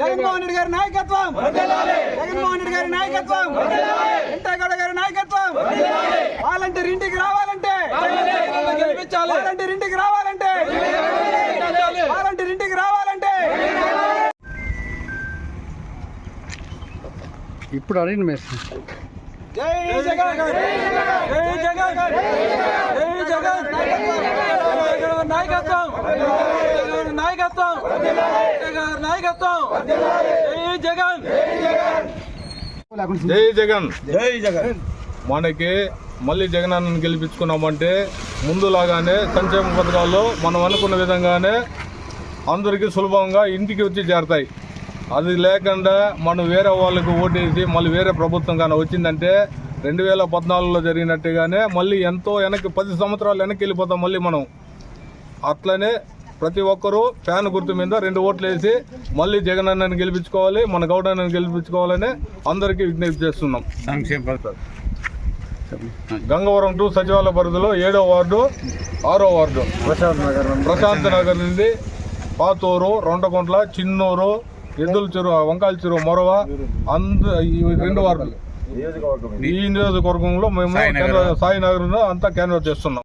జగన్మోహన్ రెడ్డి గారి నాయకత్వం. జగన్మోహన్ రెడ్డి గారి నాయకత్వం. వెంకటగౌడ గారి నాయకత్వం. వాలంటీర్ ఇంటికి రావాలంటే. వాలంటీర్ ఇంటికి రావాలంటే. వాలంటీర్ ఇంటికి రావాలంటే. ఇప్పుడు అడిగిన మేస్త్రి. జై జగన్. జై జగన్ జై జగన్ జగన్ నాయకత్వం జగన్ నాయకత్వం. జగన్ జై జగన్. జై జగన్. జై జగన్. మనకి మళ్ళీ జగనన్నను గెలిపించుకున్నామంటే ముందులాగానే సంక్షేమ పథకాలు మనం అనుకున్న విధంగానే అందరికీ సులభంగా ఇంటికి వచ్చి చేరతాయి. అది లేకుండా మనం వేరే వాళ్ళకి ఓటేసి మళ్ళీ వేరే ప్రభుత్వం కానీ వచ్చిందంటే రెండు వేల పద్నాలుగులో జరిగినట్టుగానే మళ్ళీ ఎంతో వెనక్కి పది సంవత్సరాలు వెనక్కి వెళ్ళిపోతాం మళ్ళీ మనం. అట్లనే ప్రతి ఒక్కరూ ఫ్యాన్ గుర్తు మీద రెండు ఓట్లు వేసి మళ్ళీ జగనన్నని గెలిపించుకోవాలి మన గౌడన్నని గెలిపించుకోవాలని అందరికీ విజ్ఞప్తి చేస్తున్నాం. గంగవరం టు సచివాలయ పరిధిలో ఏడో వార్డు ఆరో వార్డు. ప్రశాంత్ నగర్ నుండి. పాతూరు రొండకుంట్ల చిన్నూరు ఎద్దుల చెరువు వంకాయల చెరువు మొరవ అంద ఈ రెండు వార్డులు. ఈ నియోజకవర్గంలో మేము సాయినగర్ అంతా క్యాన్వాస్ చేస్తున్నాం.